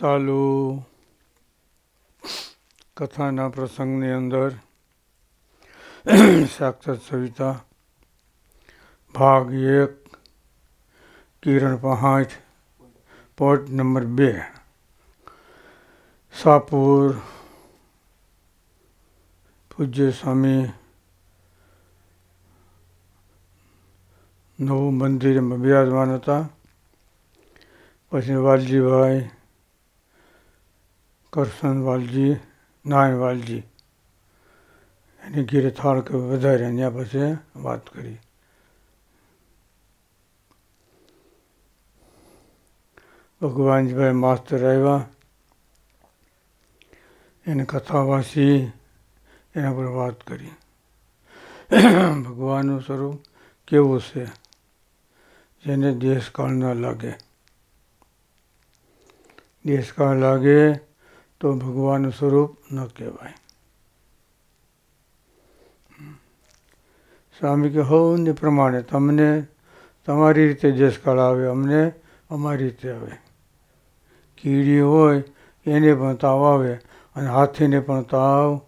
ચાલુ કથાના પ્રસંગની અંદર સાક્ષાત સવિતા, ભાગ એક, કિરણ પહાંચ પોઈન્ટ નંબર બે, સાપુર પૂજ્ય સ્વામી નવું મંદિરમાં બિરાજમાન હતા, પછી વાલજીભાઈ કરશન વાલજી, નારાયણ વાલજી. એની ઘેરે થાળ કે વધારે ત્યાં પછી વાત કરી. ભગવાનજીભાઈ માસ્તર આવ્યા. એને કથા વાંચી એના પર વાત કરી. ભગવાનનું સ્વરૂપ કેવું છે? જેને દેશકાળ ન લાગે. દેશકાળ લાગે તો ભગવાનનું સ્વરૂપ ન કહેવાય. સ્વામી કે હવને પ્રમાણે તમને તમારી રીતે દેશકાળ આવે, અમને અમારી રીતે આવે. કીડી હોય, એને પણ તાવ આવે અને હાથીને પણ તાવ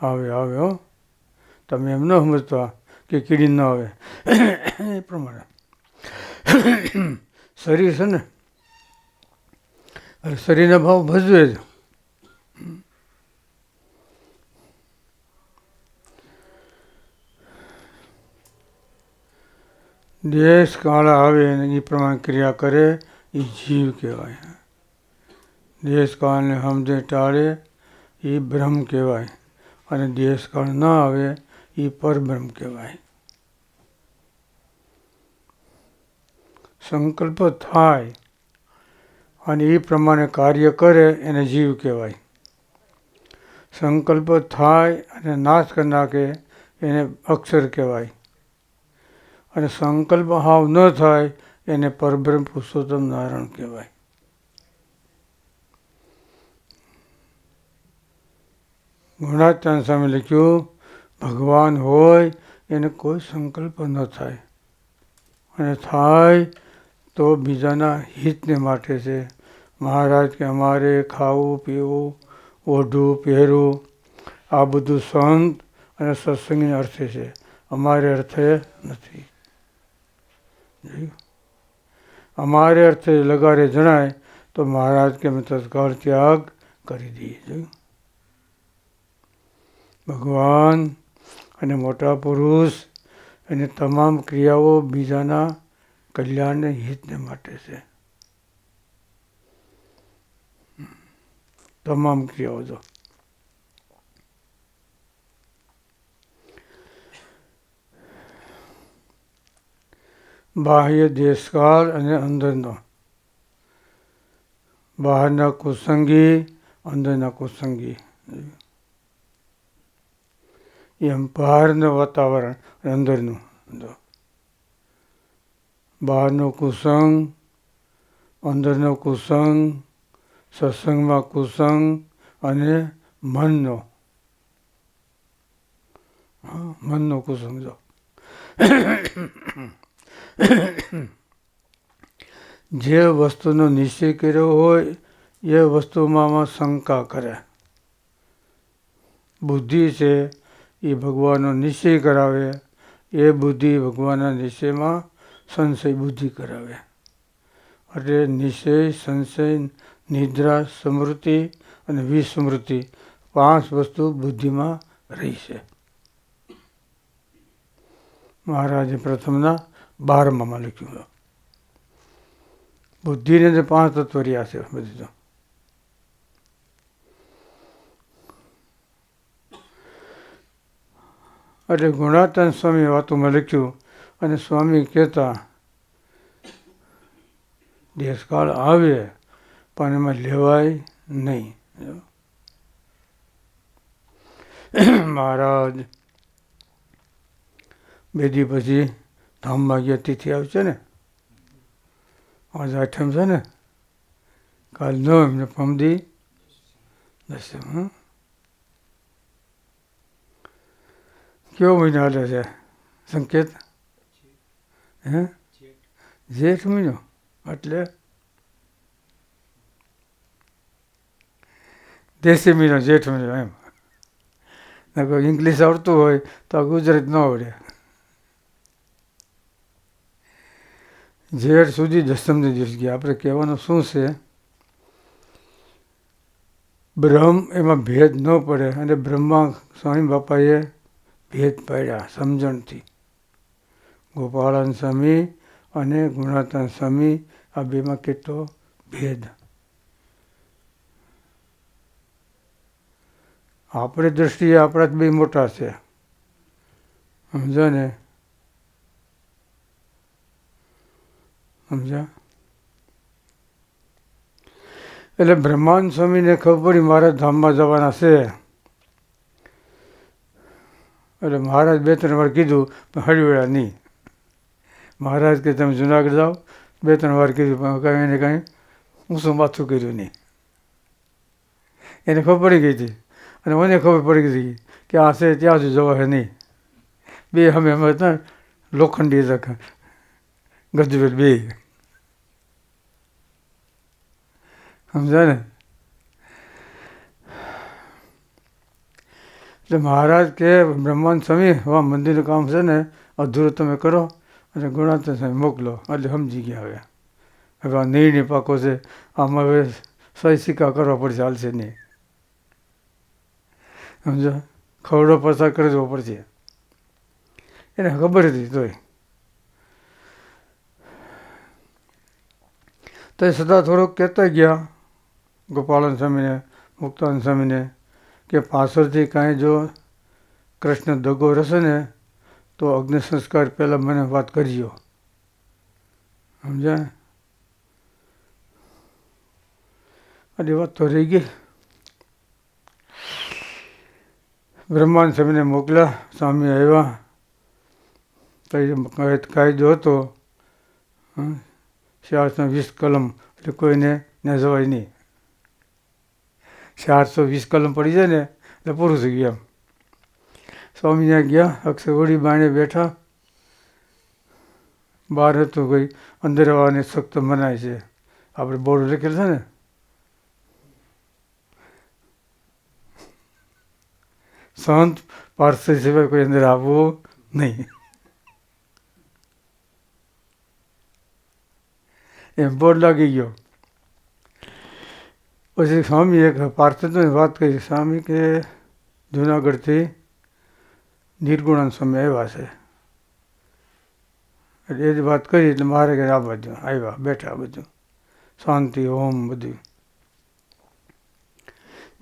આવે આવે, હો. તમે એમ ન સમજતા કે કીડી ન આવે. એ પ્રમાણે. શરીર છે ને શરીરના ભાવ ભજવે જ. દેશ કાળ આવે અને એ પ્રમાણે ક્રિયા કરે, એ જીવ કહેવાય. દેશ કાળને સમજે ટાળે, એ બ્રહ્મ કહેવાય. અને દેશ કાળ ન આવે, એ પરબ્રહ્મ કહેવાય. સંકલ્પ થાય. અને એ પ્રમાણે કાર્ય કરે એને જીવ કહેવાય. સંકલ્પ થાય અને નાશ કરી નાખે એને અક્ષર કહેવાય. અને સંકલ્પ હાવ ન થાય એને પરબ્રહ્મ પુરુષોત્તમ નારાયણ કહેવાય. ગુણાત્યાન સામે લખ્યું, ભગવાન હોય એને કોઈ સંકલ્પ ન થાય. અને થાય તો બીજાના હિતને માટે છે. મહારાજ કે, અમારે ખાવું, પીવું, ઓઢવું, પહેરવું, આ બધું સંત અને સત્સંગને અર્થે છે. અમારે અર્થે નથી. અમારે અર્થે લગારે જણાય, તો મહારાજ કે, અમે તત્કાળ ત્યાગ કરી દઈએ. જોયું? ભગવાન અને મોટા પુરુષ એની તમામ ક્રિયાઓ બીજાના કલ્યાણને હિતને માટે છે. તમામ ક્રિયાઓ જો. બાહ્ય દેશકાળ અને અંદરનો. બહારના કુસંગી, અંદરના કુસંગી. એમ બહારનું વાતાવરણ અંદરનું બહારનો કુસંગ, અંદરનો કુસંગ, સત્સંગમાં કુસંગ અને મનનો. મનનો કુસંગ, જો. જે વસ્તુનો નિશ્ચય કર્યો હોય, એ વસ્તુમાં શંકા કરે. બુદ્ધિ છે, એ ભગવાનનો નિશ્ચય કરાવે. એ બુદ્ધિ ભગવાનના નિશ્ચયમાં સંશય, બુદ્ધિ કરાવે. એટલે નિશ્ચય સંશય, નિદ્રા સ્મૃતિ અને વિસ્મૃતિ પાંચ વસ્તુ બુદ્ધિમાં રહી છે મહારાજે પ્રથમના બારમામાં લખ્યું બુદ્ધિને જે પાંચ તત્વ રહ્યા છે બધી તો. એટલે ગુણાતન સ્વામી વાતોમાં લખ્યું અને સ્વામી કહેતા, દેશકાળ આવે, પણ એમાં લેવાય નહીં. મહારાજ, બે દી પછી ધામમાં ગયા, તિથિ આવશે ને? આજે આઠમ છે ને? કાલ ન એમને પમદી દસમ હં કેવો મહિનો હાલે છે? સંકેત? જેઠ મહિનો એટલે દેશી મહિનો જેઠ મહિનો એમ. ઇંગ્લિશ આવડતું હોય તો ગુજરાત ન આવડે. જેઠ સુધી દસમને દિવસ ગયા. આપણે કહેવાનું શું છે? બ્રહ્મ એમાં ભેદ ન પડે અને બ્રહ્મા સ્વામી બાપાએ ભેદ પાડ્યા સમજણથી. ગોપાળન સ્વામી અને ગુણાતન સ્વામી આ બેમાં કેટલો ભેદ. આપણી દ્રષ્ટિએ આપણા જ બે મોટા છે. સમજો ને? સમજ્યા? એટલે બ્રહ્માંડ સ્વામીને ખબર પડી મારા ધામમાં જવાના છે. એટલે મહારાજ બે, ત્રણ વાર કીધું, પણ હળવેળા નહીં. મહારાજ કે તમે જુનાગઢ જાઓ, બે ત્રણ વાર કીધું પણ કાંઈ એને કાંઈ ઊંચું માથું કર્યું નહીં. એને ખબર પડી ગઈ હતી. અને મને ખબર પડી ગઈ હતી કે આ છે, ત્યાં સુધી હે નહીં. બે અમે અમે લોખંડી હતા, ગજવેલ બે. સમજાય ને? એટલે મહારાજ કે બ્રહ્માંડ સ્વામી હા મંદિરનું કામ છે ને, અધૂરું તમે કરો. અને ગુણાતન સાહેબ, મોકલો. એટલે સમજી ગયા હવે. હવે આ નિર્ણય પાકો છે. આમાં હવે સહી સિક્કા કરવા પડશે, હાલશે નહીં. સમજો? ખવડો પસાર કરી દેવો પડશે એને ખબર હતી તોય. તો સદા થોડોક કહેતા ગયા, ગોપાલન સ્વામીને, મુક્તાન સ્વામીને, કે પાછળથી કાંઈ જો કૃષ્ણ દગો રહેશે ને તો અગ્નિ સંસ્કાર પહેલાં મને વાત કરજો. સમજ્યા? અરે વાત તો રહી ગઈ. બ્રહ્માંડ સ્વામીને મોકલ્યા. સ્વામી આવ્યા. તો કાયદો હતો? ચારસો વીસ કલમ. એટલે કોઈને ન જવાય નહીં. ચારસો વીસ કલમ પડી જાય ને એટલે પૂરું થઈ ગયું એમ. સ્વામી ત્યાં ગયા અક્ષરવડી બાણે બેઠા. બહાર હતું કોઈ, અંદર આવવાને સખ્ત મનાય છે. આપણે બોર્ડ લખેલું છે ને? સંત પાર્સલ સિવાય કોઈ અંદર આવવું નહીં. એમ બોર્ડ લાગી ગયો. પછી સ્વામી એક પાર્થની વાત કરી, સ્વામી કે જુનાગઢથી નિર્ગુણાન સ્વામી આવ્યા છે. એટલે એ જ વાત કરી એટલે મારે કે આ બધું આવ્યા, બેઠા બધું શાંતિ, ઓમ બધું.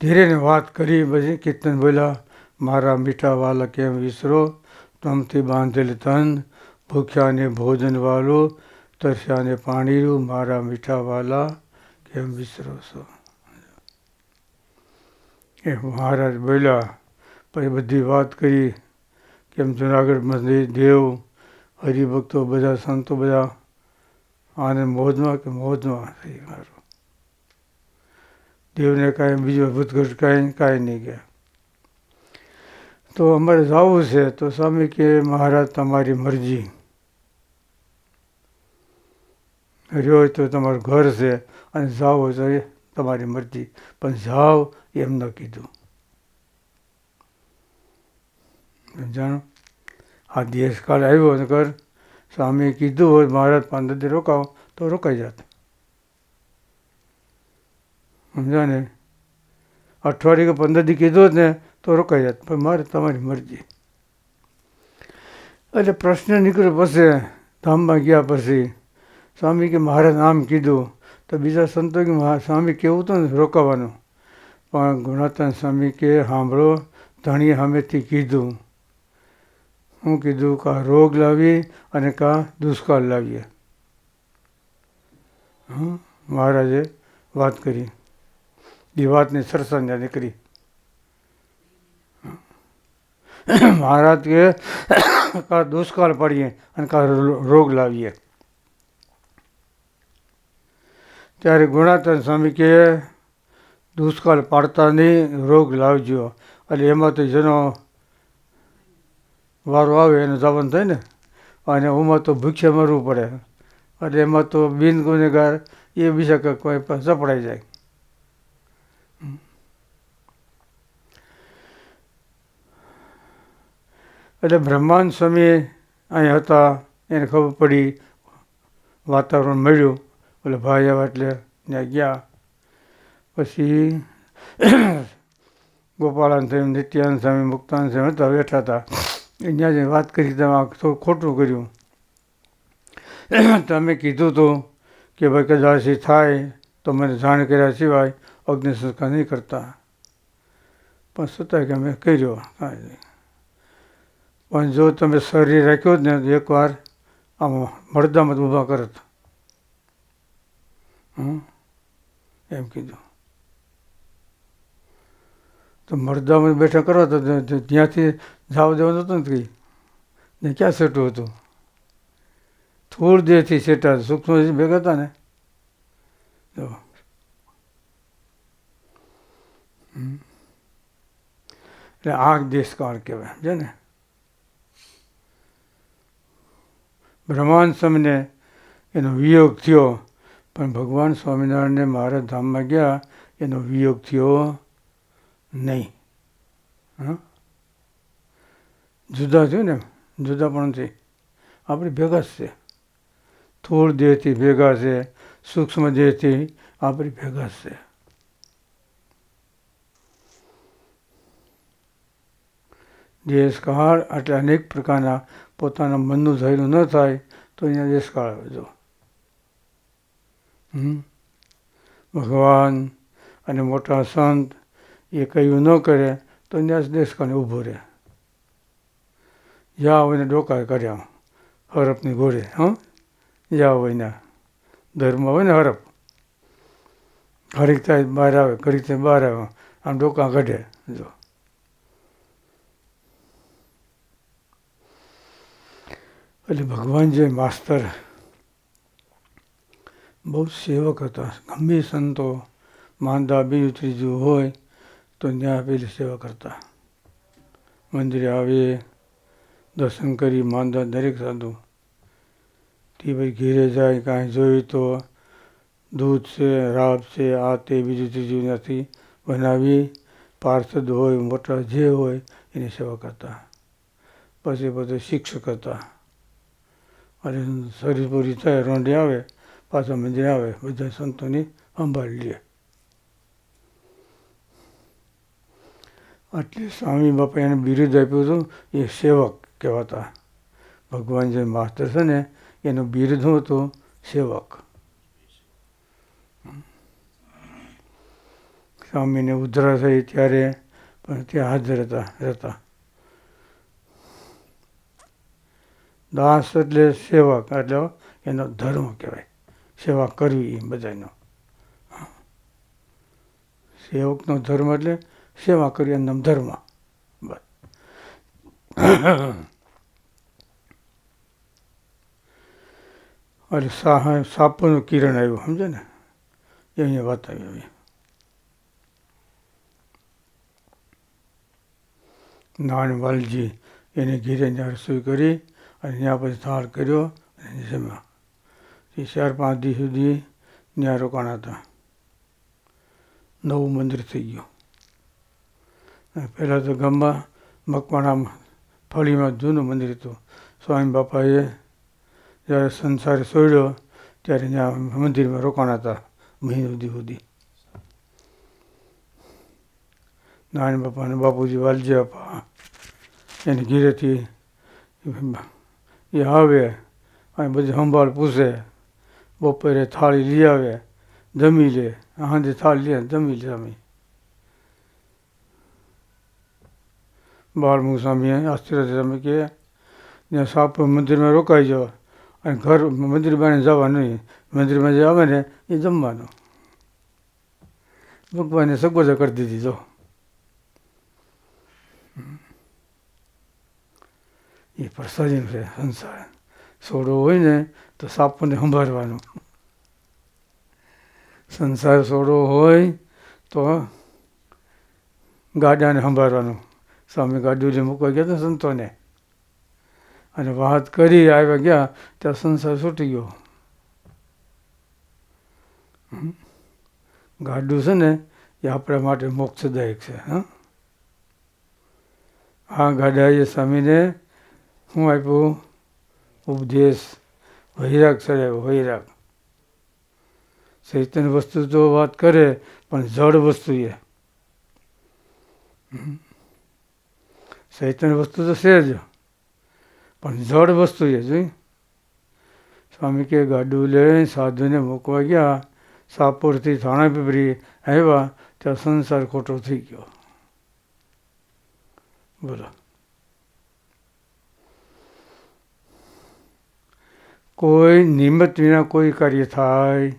ધીરે ને વાત કરી, પછી કીર્તન બોલ્યા, મારા મીઠા વાલા કેમ વિસરો, તમથી બાંધેલ તન ભૂખ્યાને ભોજન વાલો, તરસ્યાને પાણીરું મારા મીઠા વાલા કેમ વિસરો છો? એ મહારાજ બોલ્યા, પછી બધી વાત કરી. કેમ જુનાગઢ મંદિર, દેવ, હરિભક્તો બધા સંતો બધા આને મોજમાં કે મોજમાં થઈ મારું. દેવને કાંઈ બીજો ભૂતઘટ કાંઈ કાંઈ નહીં ગયા તો અમારે જવું છે, તો સ્વામી કે મહારાજ તમારી મરજી. રહ્યો હોય તો તમારું ઘર છે અને જાઓ હોય તો તમારી મરજી. પણ જાઓ એમ ન કીધું. જાણો? આ દેશકાળ આવ્યો ને કર સ્વામીએ કીધું હોય, મહારાજ પંદર દી રોકાવો, તો રોકાઈ જાત. સમજા ને અઠવાડિયે કે પંદર દી કીધું ને, તો રોકાઈ જાત. પણ મારે તમારી મરજી. એટલે પ્રશ્ન નીકળ્યો પછી, ધામમાં ગયા પછી, સ્વામી કે મહારાજ આમ કીધું, તો બીજા સંતો કે સ્વામી કેવું ને, રોકાવાનું. પણ ગુણાતન સ્વામી કે સાંભળો ધણી સામેથી કીધું હું કીધું, કા રોગ લાવીએ અને કા દુષ્કાળ લાવીએ. હં મહારાજે વાત કરી. એ વાતની સરસંજા નીકળી. મહારાજ કે, કા દુષ્કાળ પડીએ અને કા રોગ લાવીએ. ત્યારે ગુણાતન સ્વામી કે, દુષ્કાળ પાડતા નહીં, રોગ લાવજો. એટલે એમાં તો જેનો વારો આવે એનું ધાવન થાય ને અને ઉમાં તો ભિક્ષે મરવું પડે. અને એમાં તો બિન ગુનેગાર એ બીજા કોઈ સપડાઈ જાય. એટલે બ્રહ્માંડ સ્વામી અહીં હતા, એને ખબર પડી, વાતાવરણ મળ્યું. એટલે ભાઈ આવ્યા એટલે ત્યાં ગયા. પછી ગોપાળાન સ્વામી, નિત્યાનંદ સ્વામી મુક્તાન સ્વામી હતા બેઠા હતા. ત્યાં જે વાત કરી તમે તો ખોટું કર્યું. તમે કીધું હતું કે ભાઈ કદાચ થાય તો મને જાણ કર્યા સિવાય અગ્નિ સંસ્કાર નહીં કરતા. પણ છતાંય કે અમે કર્યો. પણ જો તમે શરીર રાખ્યો જ ને તો એકવાર આમ મળદામાં ઊભા કરત. એમ કીધું. તો મળદામાં બેઠા કરવા તો ત્યાંથી જાવ દેવાનું હતું ને ને ક્યાં સેટું હતું? થોડ દેહથી સેટા સૂક્ષ્મ ભેગા હતા ને. જો. એટલે દેશ દેશકાળ કહેવાય સમજે ને? બ્રહ્માંડ સ્વામીને એનો વિયોગ થયો, પણ ભગવાન સ્વામિનારાયણને મારા ધામમાં ગયા, એનો વિયોગ થયો નહીં. હં જુદા થયું ને, જુદા પણ નથી આપણે ભેગા છે. થોડ દેહથી ભેગા છે, સૂક્ષ્મ દેહથી આપણી ભેગા જ છે. દેશકાળ એટલે અનેક પ્રકારના પોતાના મનનું ધૈર્ય ન થાય તો અહીંયા દેશકાળ આવે જો. ભગવાન અને મોટા સંત એ કહ્યું ન કરે તો અહીંયા દેશકાળ ઊભો રહે. જ્યાં એને ડોકા કર્યા. હરપની ઘોડે, હં? જ્યાં હોય ને ધર્મ હોય ને હરપ. ઘડીક થાય બહાર આવે, ઘડીક થાય બહાર આવે. આમ ડોકા કાઢે. જો. એટલે ભગવાન જે માસ્તર બહુ સેવક હતા ગમે સંતો, માંદા બીજું ત્રીજું હોય, તો ત્યાં પેલી સેવા કરતા. મંદિરે આવે દર્શન કરી, માંદા દરેક સાધુ. તે ભાઈ ઘેરે જાય, કાંઈ જોયું તો દૂધ છે, રાબ છે, આ તે બીજું ત્રીજું નથી બનાવી, પાર્ષદ હોય, મોટા જે હોય, એની સેવા કરતા. પછી બધું શિક્ષક હતા. અને શરીર પૂરી થાય રોંડી આવે, પાછા મંદિર આવે, બધા સંતોની સંભાળ લે. એટલે સ્વામી બાપા એને બિરુદ આપ્યું હતું, એ સેવક. કહેવાતા. ભગવાન જે માસ્ટર છે ને, એનું બિરધું હતું સેવક. સ્વામીને ઉધરા થઈ ત્યારે પણ ત્યાં હાજર હતા, રહેતા. દાસ એટલે સેવક, એટલે એનો ધર્મ કહેવાય. સેવા કરવી એ બધાનો. સેવકનો ધર્મ એટલે સેવા કરવી એનું ધર્મ. બસ. એટલે સા સાપનું કિરણ આવ્યું, સમજે ને? એ અહીંયા વાત આવી. આવી નારાયણ વાલજી એને ઘીરે ત્યાં રસોઈ કરી અને ત્યાં પછી થાળ કર્યો અને જમ્યા એ ચાર પાંચ દિવસ સુધી ત્યાં રોકાણા હતા. નવું મંદિર થઈ ગયું. પહેલાં તો ગામમાં મકવાણામાં ફળીમાં જૂનું મંદિર હતું. સ્વામી બાપાએ જ્યારે સંસાર છોડ્યો ત્યારે ત્યાં મંદિરમાં રોકાણા હતા મહી સુધી સુધી. નારાયણ બાપા અને બાપુજી વાલજી બાપા એની ઘીરેથી એ આવે અને બધી સંભાળ પૂછે, બપોરે થાળી લઈ આવે, જમી લે, સાંજે થાળી લે, જમી લે જમી બાળમુખ સ્વામી આશ્ચર્ય સ્વામી કે જ્યાં સાપ મંદિરમાં રોકાઈ જાઓ અને ઘર મંદિર બહાર જવા નહીં. મંદિરમાં જે આવે ને એ જમવાનું. ભગવાને સગવડ કરી દીધી, જો. એ પ્રસાદી છે સંસાર. સોડો હોય ને તો સાપોને સંભાળવાનો. સંસાર સોડો હોય તો ગાડાને સંભાળવાનું. સ્વામી ગાડું મૂકવા ગયા હતા સંતોને. અને વાત કરી, આવ્યા ગયા, ત્યાં સંસાર છૂટી ગયો. ગાડું છે ને, એ આપણા માટે મોક્ષદાયક છે હા આ ગાડાએ સ્વામીને શું આપ્યું? ઉપદેશ. વૈરાગ ચડાવ્યો વૈરાગ. ચૈતન્ય વસ્તુ તો વાત કરે, પણ જડ વસ્તુ એ. ચૈતન્ય વસ્તુ તો છે જ. પણ જડ વસ્તુ એ જોઈ સ્વામી કે, ગાડું લઈને સાધુને મૂકવા ગયા, સાપુરથી થાણા પીપરી આવ્યા, ત્યાં સંસાર ખોટો થઈ ગયો. બોલો. કોઈ નિમિત્ત વિના કોઈ કાર્ય થાય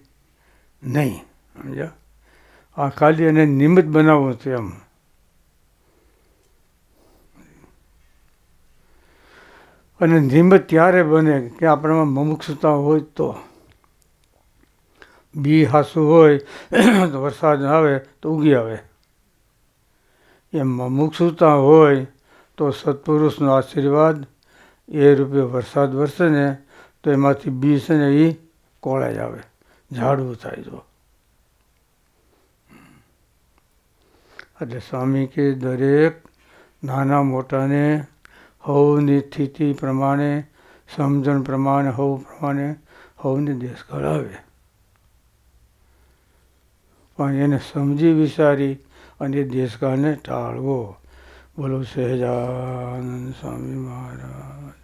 નહીં. સમજ્યા? આ ખાલી એને નિમિત્ત બનાવવું છે એમ. અને નિમિત્ત ત્યારે બને કે આપણામાં મુમુક્ષુતા હોય તો. બી હાસું હોય, તો વરસાદ આવે, તો ઉગી આવે. એમ મુમુક્ષુતા હોય, તો સત્પુરુષનો આશીર્વાદ, એ રૂપે વરસાદ વરસે ને, તો એમાંથી બી છે ને એ કોળાઈ આવે, ઝાડવું થાય જો. એટલે સ્વામી કે દરેક નાના મોટાને હવની સ્થિતિ પ્રમાણે, સમજણ પ્રમાણે, હવ પ્રમાણે હવને દેશ ઘડાવે. પણ એને સમજી વિચારી અને દેશકાળને ટાળવો. બોલો સહેજાનંદ સ્વામી મહારાજ.